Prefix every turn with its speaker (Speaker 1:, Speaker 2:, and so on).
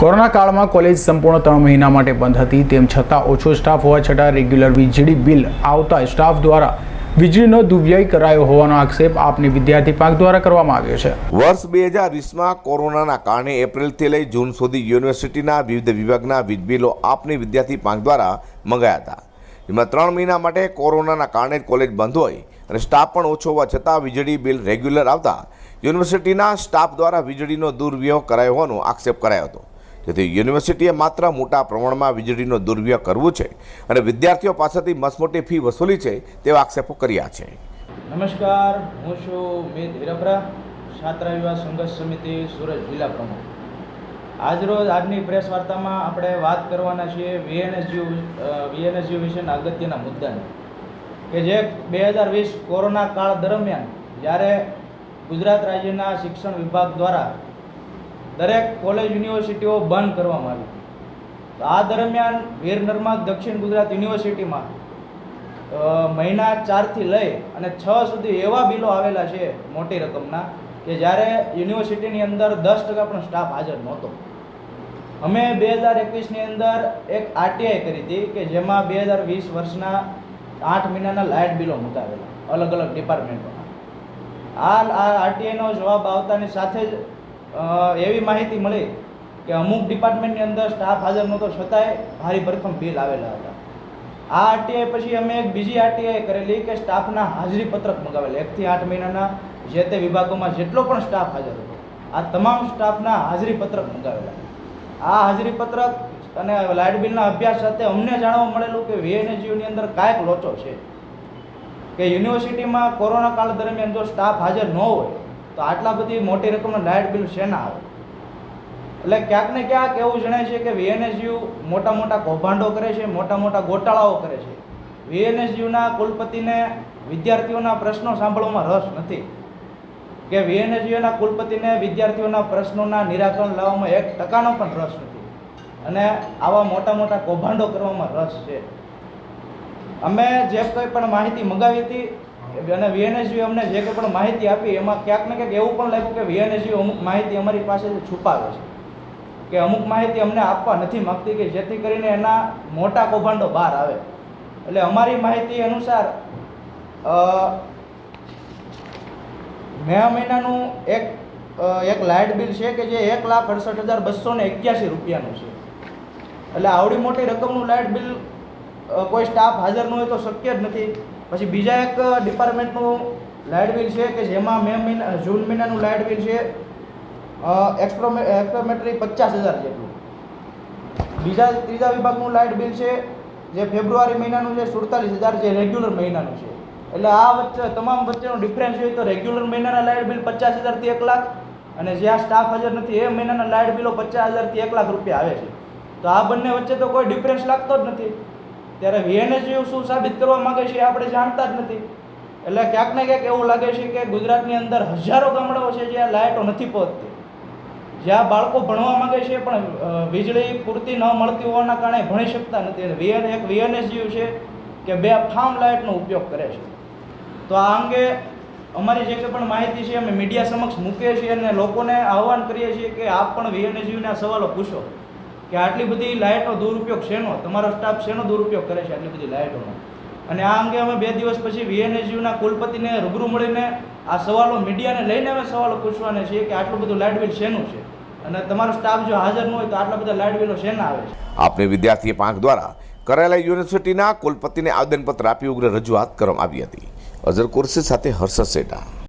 Speaker 1: Corona કાળમાં college સંપૂર્ણ ત્રણ મહિના માટે બંધ હતી. તેમ છતાં ઓછો સ્ટાફ હોવા છતાં રેગ્યુલર વીજળી બિલ આવતા સ્ટાફ દ્વારા વીજળીનો દુર્વ્યય કરાયો હોવાનો આક્ષેપ આપની વિદ્યાર્થી પાંખ દ્વારા કરવામાં આવ્યો છે.
Speaker 2: વર્ષ બે હજાર વીસમાં કોરોનાના કારણે એપ્રિલથી લઈ જૂન સુધી યુનિવર્સિટીના વિવિધ વિભાગના વીજ બિલો આપની વિદ્યાર્થી પાંખ દ્વારા મંગાયા હતા. જેમાં ત્રણ મહિના માટે કોરોનાના કારણે કોલેજ બંધ હોય અને સ્ટાફ પણ ઓછો હોવા છતાં વીજળી બિલ રેગ્યુલર આવતા યુનિવર્સિટીના સ્ટાફ દ્વારા વીજળીનો દુર્વ્યવહાર કરાયો હોવાનો આક્ષેપ કરાયો હતો. જેથી યુનિવર્સિટીએ માત્ર મોટા પ્રમાણમાં વીજળીનો દુર્વ્યવહાર કરવું છે અને વિદ્યાર્થીઓ પાસેથી મસમોટી ફી વસૂલી છે તેવા આક્ષેપો કર્યા છે.
Speaker 3: નમસ્કાર, હું છું મિત હિરપરા છાત્ર યુવા સંઘર્ષ સમિતિ સુરત જિલ્લા પ્રમુખ. આજરોજ આજની પ્રેસ વાર્તામાં આપણે વાત કરવાના છીએ વીએનએસયુ વીએનએસયુ વિશેના અગત્યના મુદ્દાની. કે જે બે હજાર વીસ કોરોના કાળ દરમિયાન જ્યારે ગુજરાત રાજ્યના શિક્ષણ વિભાગ દ્વારા દરેક કોલેજ યુનિવર્સિટીઓ બંધ કરવામાં આવી. તો આ દરમિયાન વીર નર્મદ દક્ષિણ ગુજરાત યુનિવર્સિટીમાં મહિના ચારથી લઈ અને છ સુધી એવા બિલો આવેલા છે મોટી રકમના કે જ્યારે યુનિવર્સિટીની અંદર દસ ટકા પણ સ્ટાફ હાજર નહોતો. અમે બે હજાર એકવીસની અંદર એક આરટીઆઈ કરી હતી કે જેમાં બે હજાર વીસ વર્ષના આઠ મહિનાના લાઇટ બિલો મુકાવેલા અલગ અલગ ડિપાર્ટમેન્ટોના આ આરટીઆઈનો જવાબ આવતાની સાથે જ એવી માહિતી મળી કે અમુક ડિપાર્ટમેન્ટની અંદર સ્ટાફ હાજર નહોતો, છતાંય ભારી ભરખમ બિલ આવેલા હતા. આ આરટીઆઈ પછી અમે એક બીજી આરટીઆઈ કરેલી કે સ્ટાફના હાજરી પત્રક મંગાવેલા. એકથી આઠ મહિનાના જે તે વિભાગોમાં જેટલો પણ સ્ટાફ હાજર હતો, આ તમામ સ્ટાફના હાજરી પત્રક મંગાવેલા. આ હાજરી પત્રક અને લાઇટ બિલના અભ્યાસ સાથે અમને જાણવા મળેલું કે વીએનએસયુની અંદર કાંઈક લોચો છે. કે યુનિવર્સિટીમાં કોરોના કાળ દરમિયાન જો સ્ટાફ હાજર ન હોય તો આટલા બધી મોટી રકમના લાઇટ બિલ શેના આવે? એટલે ક્યાંક ને ક્યાંક એવું જણાય છે કે વીએનએસયુ મોટા મોટા કૌભાંડો કરે છે, મોટા મોટા ગોટાળાઓ કરે છે. વીએનએસયુના કુલપતિને વિદ્યાર્થીઓના પ્રશ્નો સાંભળવામાં રસ નથી. કે વીએનએસયુના કુલપતિને વિદ્યાર્થીઓના પ્રશ્નોના નિરાકરણ લાવવામાં એક ટકાનો પણ રસ નથી. અને આવા મોટા મોટા કૌભાંડો કરવામાં રસ છે. અમે જે કંઈ પણ માહિતી મંગાવી હતી અને વીએનએસયુ અમને જે કંઈ પણ માહિતી આપી, એમાં ક્યાંક ને ક્યાંક એવું પણ લાગ્યું કે વીએનએસયુ અમુક માહિતી અમારી પાસેથી છુપાવે છે. કે અમુક માહિતી અમને આપવા નથી માગતી કે જેથી કરીને એના મોટા કૌભાંડો બહાર આવે. એટલે અમારી માહિતી અનુસાર મે મહિનાનું એક એક લાઇટ બિલ છે કે જે એક લાખ અડસઠ હજાર બસો ને એક્યાસી રૂપિયાનું છે. એટલે આવડી મોટી રકમનું લાઇટ બિલ કોઈ સ્ટાફ હાજર ન હોય તો શક્ય જ નથી. પછી બીજા એક ડિપાર્ટમેન્ટનું લાઇટ બિલ છે કે જેમાં મે મહિના જૂન મહિનાનું લાઇટ બિલ છે એક્સપ્રોમે એક્સપ્રોમેટરી પચાસ હજાર જેટલું. બીજા, ત્રીજા વિભાગનું લાઇટ બિલ છે, જે ફેબ્રુઆરી મહિનાનું છે, સુડતાલીસ હજાર જે રેગ્યુલર મહિનાનું છે. એટલે આ વચ્ચે, તમામ વચ્ચેનો ડિફરન્સ હોય તો રેગ્યુલર મહિનાના લાઇટ બિલ પચાસ હજારથી એક લાખ અને જ્યાં સ્ટાફ હાજર નથી, એ મહિનાના લાઇટ બિલો પચાસ હજારથી એક લાખ રૂપિયા આવે છે. તો આ બંને વચ્ચે તો કોઈ ડિફરન્સ લાગતો જ નથી. ત્યારે વીએનએસયુ શું સાબિત કરવા માંગે છે આપણે જાણતા જ નથી. એટલે ક્યાંક ને ક્યાંક એવું લાગે છે કે ગુજરાતની અંદર હજારો ગામડાઓ છે જ્યાં લાઇટો નથી પહોંચતી. જ્યાં બાળકો ભણવા માંગે છે પણ વીજળી પૂરતી ન મળતી હોવાના કારણે ભણી શકતા નથી. અને વીએન, એક વીએનએસયુ છે કે બે ફાર્મ લાઇટનો ઉપયોગ કરે છે. તો આ અંગે અમારી જે પણ માહિતી છે અમે મીડિયા સમક્ષ મૂકીએ છીએ અને લોકોને આહવાન કરીએ છીએ કે આપ પણ વીએનએસયુના સવાલો પૂછો. કે આટલી બધી લાઇટનો દુરુપયોગ શેનો? તમારો સ્ટાફ શેનો દુરુપયોગ કરે છે આટલી બધી લાઇટોનો? અને આ અંગે અમે બે દિવસ પછી વીએનએસયુના કુલપતિને રૂબરૂ મળીને આ સવાલો મીડિયાને લઈને અમે સવાલો પૂછવાના છીએ કે આટલું બધું લાઇટ બિલ શેનું છે? અને તમારો સ્ટાફ જો હાજર ન હોય તો આટલા બધા લાઇટ બિલો શેના આવે છે?
Speaker 2: આપની વિદ્યાર્થી પાંખ દ્વારા કરેલા યુનિવર્સિટીના કુલપતિને આવેદનપત્ર આપી ઉગ્ર રજૂઆત કરવામાં આવી હતી. અઝર કુરશી સાથે હર્ષદ સેટા.